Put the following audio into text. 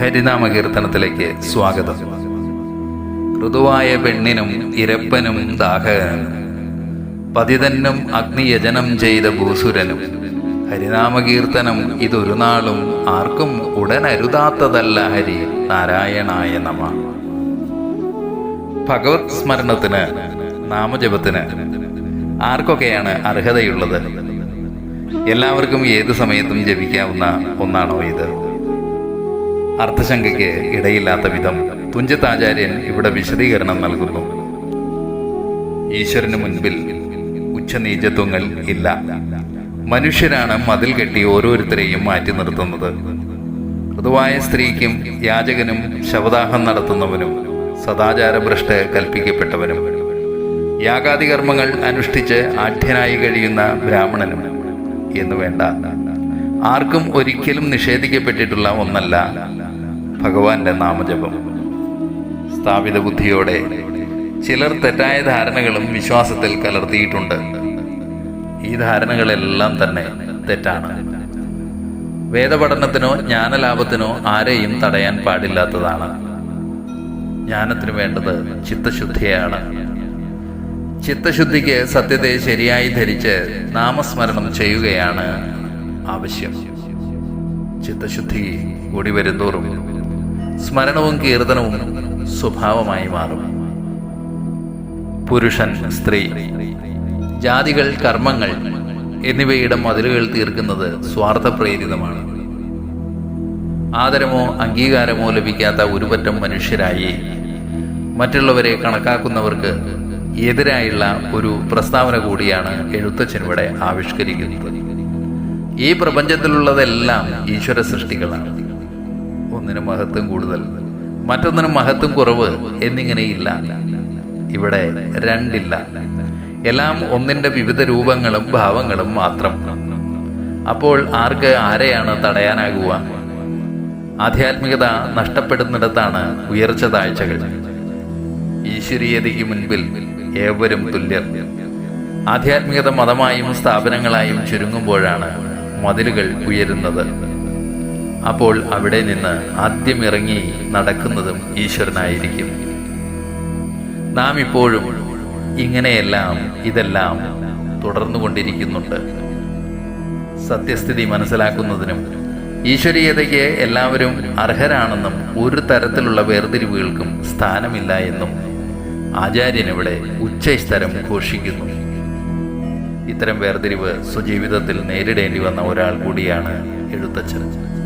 ഹരിനാമ കീർത്തനത്തിലേക്ക് സ്വാഗതം. ഋതുവായ പെണ്ണിനും ഇരപ്പനും ദാഹകനും പതിതന്നും അഗ്നിയജനം ചെയ്ത ഭൂസുരനും. ഹരിനാമകീർത്തനം ഇതൊരു നാളും ആർക്കും ഉടനരുതാത്തതല്ല ഹരി നാരായണായ നമ. ഭഗവത് സ്മരണത്തിന് നാമജപത്തിന് ആർക്കൊക്കെയാണ് അർഹതയുള്ളത്? എല്ലാവർക്കും ഏത് സമയത്തും ജപിക്കാവുന്ന ഒന്നാണോ ഇത്? അർത്ഥശങ്കയ്ക്ക് ഇടയില്ലാത്ത വിധം തുഞ്ചത്താചാര്യൻ ഇവിടെ വിശദീകരണം നൽകുന്നു. ഈശ്വരന് മുൻപിൽ ഉച്ചനീചത്വങ്ങൾ ഇല്ല. മനുഷ്യരാണ് മതിൽ കെട്ടി ഓരോരുത്തരെയും മാറ്റി നിർത്തുന്നത്. ഋതുവായ സ്ത്രീക്കും യാചകനും ശവദാഹം നടത്തുന്നവനും സദാചാരഭ്രഷ്ട് കൽപ്പിക്കപ്പെട്ടവനും. യാഗാദി കർമ്മങ്ങൾ അനുഷ്ഠിച്ച് ആഠ്യനായി കഴിയുന്ന ബ്രാഹ്മണനും എന്ന് വേണ്ട. ആർക്കും ഒരിക്കലും നിഷേധിക്കപ്പെട്ടിട്ടുള്ള ഒന്നല്ല ഭഗവാന്റെ നാമജപം. സ്ഥാപിത ബുദ്ധിയോടെ ചിലർ തെറ്റായ ധാരണകളും വിശ്വാസത്തിൽ കലർത്തിയിട്ടുണ്ട്. ഈ ധാരണകളെല്ലാം തന്നെ തെറ്റാണ്. വേദപഠനത്തിനോ ജ്ഞാനലാഭത്തിനോ ആരെയും തടയാൻ പാടില്ലാത്തതാണ്. ജ്ഞാനത്തിന് വേണ്ടത് ചിത്തശുദ്ധിയാണ്. ചിത്തശുദ്ധിക്ക് സത്യത്തെ ശരിയായി ധരിച്ച് നാമസ്മരണം ചെയ്യുകയാണ് ആവശ്യം. ചിത്തശുദ്ധി കൂടി വരുന്തോറും സ്മരണവും കീർത്തനവും സ്വഭാവമായി മാറും. പുരുഷൻ സ്ത്രീ ജാതികൾ കർമ്മങ്ങൾ എന്നിവയുടെ മതിലുകൾ തീർക്കുന്നത് സ്വാർത്ഥപ്രേരിതമാണ്. ആദരമോ അംഗീകാരമോ ലഭിക്കാത്ത ഒരുപറ്റം മനുഷ്യരായി മറ്റുള്ളവരെ കണക്കാക്കുന്നവർക്ക് എതിരായുള്ള ഒരു പ്രസ്താവന കൂടിയാണ് എഴുത്തച്ഛനിവിടെ ആവിഷ്കരിക്കുന്നത്. ഈ പ്രപഞ്ചത്തിലുള്ളതെല്ലാം ഈശ്വര സൃഷ്ടികളാണ് ഒന്നിന് മഹത്വം കൂടുതൽ മറ്റൊന്നിന് മഹത്വം കുറവ് എന്നിങ്ങനെയില്ല ഇവിടെ രണ്ടില്ല. എല്ലാം ഒന്നിന്റെ വിവിധ രൂപങ്ങളും ഭാവങ്ങളും മാത്രം. അപ്പോൾ ആർക്ക് ആരെയാണ് തടയാനാകുക? ആധ്യാത്മികത നഷ്ടപ്പെടുന്നിടത്താണ് ഉയർച്ച താഴ്ചകൾ. ഈശ്വരീയതയ്ക്ക് മുൻപിൽ ഏവരും തുല്യർ. ആധ്യാത്മികത മതമായും സ്ഥാപനങ്ങളായും ചുരുങ്ങുമ്പോഴാണ് മതിലുകൾ ഉയരുന്നത്. അപ്പോൾ അവിടെ നിന്ന് ആദ്യം ഇറങ്ങി നടക്കുന്നതും ഈശ്വരനായിരിക്കും. നാം ഇപ്പോഴും ഇങ്ങനെയെല്ലാം ഇതെല്ലാം തുടർന്നുകൊണ്ടിരിക്കുന്നുണ്ട്. സത്യസ്ഥിതി മനസ്സിലാക്കുന്നതിനും ഈശ്വരീയതയ്ക്ക് എല്ലാവരും അർഹരാണെന്നും ഒരു തരത്തിലുള്ള വേർതിരിവുകൾക്കും സ്ഥാനമില്ല എന്നും ആചാര്യൻ ഇവിടെ ഉച്ചസ്ഥരം ഘോഷിക്കുന്നു. ഇത്തരം വേർതിരിവ് സ്വജീവിതത്തിൽ നേരിടേണ്ടി വന്ന ഒരാൾ കൂടിയാണ് എഴുത്തച്ഛൻ.